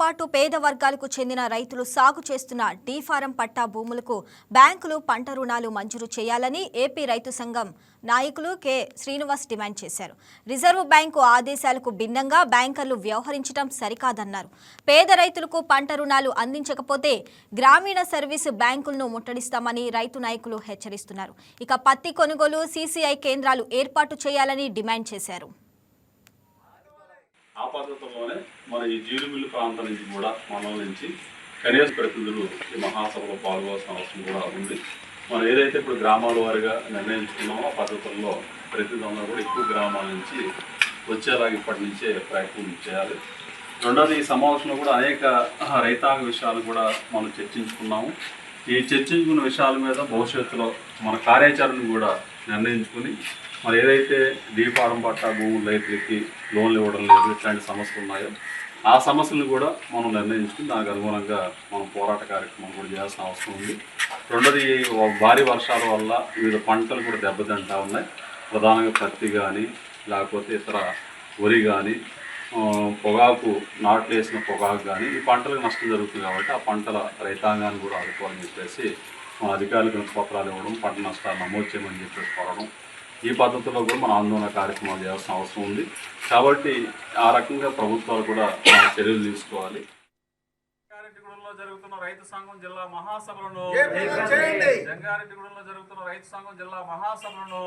పాటు పేద వర్గాలకు చెందిన రైతులు సాగు చేస్తున్న డీఫారం పట్టా భూములకు బ్యాంకులు పంట రుణాలు మంజూరు చేయాలని ఏపీ రైతు సంఘం నాయకులు కె. శ్రీనివాస్ డిమాండ్ చేశారు. రిజర్వ్ బ్యాంకు ఆదేశాలకు భిన్నంగా బ్యాంకర్లు వ్యవహరించడం సరికాదన్నారు. పేద రైతులకు పంట రుణాలు అందించకపోతే గ్రామీణ సర్వీసు బ్యాంకులను ముట్టడిస్తామని రైతు నాయకులు హెచ్చరిస్తున్నారు. ఇక పత్తి కొనుగోలు సీసీఐ కేంద్రాలు ఏర్పాటు చేయాలని డిమాండ్ చేశారు. ఆ పద్ధతిలోనే మన ఈ జీలుమిల్లు ప్రాంతం నుంచి కూడా మనల నుంచి కనీస ప్రతినిధులు ఈ మహాసభలో పాల్గొవాల్సిన అవసరం కూడా ఉంది. మనం ఏదైతే ఇప్పుడు గ్రామాల వారిగా నిర్ణయించుకున్నామో ఆ పద్ధతుల్లో ప్రతినిధులందరూ కూడా ఎక్కువ గ్రామాల నుంచి వచ్చేలాగా ఇప్పటి నుంచే ప్రయత్నం చేయాలి. రెండోది ఈ సమావేశంలో కూడా అనేక రైతాంగ విషయాలు కూడా మనం చర్చించుకున్నాము. ఈ చర్చించుకున్న విషయాల మీద భవిష్యత్తులో మన కార్యాచరణను కూడా నిర్ణయించుకుని మరి ఏదైతే దీపారం పట్ట భూములు రైతులకి లోన్లు ఇవ్వడం లేదు ఇట్లాంటి సమస్యలు ఉన్నాయో ఆ సమస్యలను కూడా మనం నిర్ణయించుకుని దానికి అనుగుణంగా మనం పోరాట కార్యక్రమం కూడా చేయాల్సిన అవసరం ఉంది. రెండోది భారీ వర్షాల వల్ల వివిధ పంటలు కూడా దెబ్బతింటా ఉన్నాయి. ప్రధానంగా పత్తి కానీ లేకపోతే ఇతర వరి కానీ పొగాకు నాట్లు వేసిన పొగాకు కానీ ఈ పంటలకు నష్టం జరుగుతుంది కాబట్టి ఆ పంటల రైతాంగాన్ని కూడా ఆదుకోవాలని చెప్పేసి మన అధికారులకు పత్రాలు ఇవ్వడం పంట నష్టాలు నమోదు చేయమని చెప్పేసి కోరడం ఈ పద్ధతిలో కూడా మన ఆందోళన కార్యక్రమాలు చేయాల్సిన అవసరం ఉంది. కాబట్టి ఆ రకంగా ప్రభుత్వాలు కూడా చర్యలు తీసుకోవాలి. జంగారెడ్డిగూడెంలో జరుగుతున్న రైతు సంఘం జిల్లా మహాసభలను. జంగారెడ్డిగూడెంలో జరుగుతున్న రైతు సంఘం జిల్లా మహాసభలను